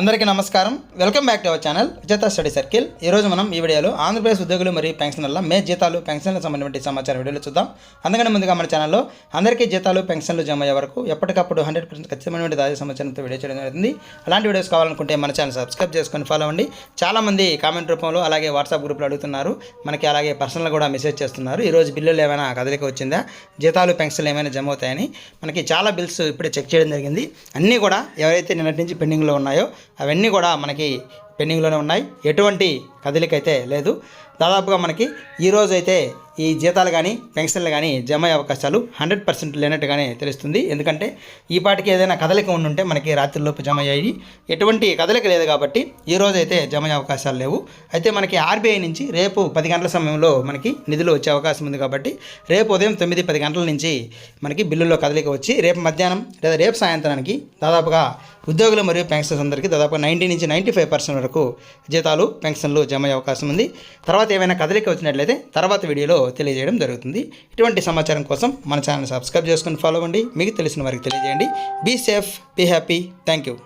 అందరికీ నమస్కారం. Welcome back to our channel Vijetha study circle ఈరోజు మనం ఈ వీడియోలో ఆంధ్రప్రదేశ్ ఉద్యోగులు మరియు పెన్షన్ల మే జీతాలు పెన్షన్లకు సంబంధించిన సమాచారం వీడియోలో చూద్దాం. అందుకని ముందుగా మన ఛానల్లో అందరికీ జీతాలు పెన్షన్లు జమ అయ్యే వరకు ఎప్పటికప్పుడు హండ్రెడ్ పర్సెంట్ ఖచ్చితమైనటువంటి తాజా సమాచారంతో వీడియో చేయడం జరుగుతుంది. అలాంటి వీడియోస్ కావాలనుకుంటే మన ఛానల్ సబ్స్క్రైబ్ చేసుకొని ఫాలో అవ్వండి. చాలామంది కామెంట్ రూపంలో అలాగే వాట్సాప్ గ్రూప్లో అడుగుతున్నారు. మనకి అలాగే పర్సనల్ కూడా మెసేజ్ చేస్తున్నారు. ఈరోజు బిల్లులు ఏమైనా కదలిక వచ్చిందా? జీతాలు పెన్షన్లు ఏమైనా జమ అవుతాయని మనకి చాలా బిల్స్ ఇప్పుడే చెక్ చేయడం జరిగింది. అన్నీ కూడా ఎవరైతే నిన్నటి నుంచి పెండింగ్లో ఉన్నాయో అవన్నీ కూడా మనకి పెండింగ్లోనే ఉన్నాయి. ఎటువంటి కదలిక అయితే లేదు. దాదాపుగా మనకి ఈరోజు అయితే ఈ జీతాలు కానీ పెన్షన్లు కానీ జమ అయ్యే అవకాశాలు హండ్రెడ్ పర్సెంట్ లేనట్టుగానే తెలుస్తుంది. ఎందుకంటే ఈ పాటికి ఏదైనా కదలిక ఉండుంటే మనకి రాత్రిలోపు జమ అయ్యాయి ఎటువంటి కదలిక లేదు కాబట్టి ఈ రోజు అయితే జమ అయ్యే అవకాశాలు లేవు. అయితే మనకి ఆర్బీఐ నుంచి రేపు పది గంటల సమయంలో మనకి నిధులు వచ్చే అవకాశం ఉంది కాబట్టి రేపు ఉదయం తొమ్మిది పది గంటల నుంచి మనకి బిల్లుల్లో కదలిక వచ్చి రేపు మధ్యాహ్నం లేదా రేపు సాయంత్రానికి దాదాపుగా ఉద్యోగులు మరియు పెన్షన్స్ అందరికీ దాదాపు నైంటీ నుంచి నైంటీ ఫైవ్ పర్సెంట్ వరకు జీతాలు పెన్షన్లు జమ అయ్యే అవకాశం ఉంది. తర్వాత ఏమైనా కదలిక వచ్చినట్లయితే తర్వాత వీడియోలో తెలియజేయడం జరుగుతుంది. ఇటువంటి సమాచారం కోసం మన ఛానల్ సబ్స్క్రైబ్ చేసుకుని ఫాలో అవ్వండి. మీకు తెలిసిన వారికి తెలియజేయండి. Be safe be happy thank you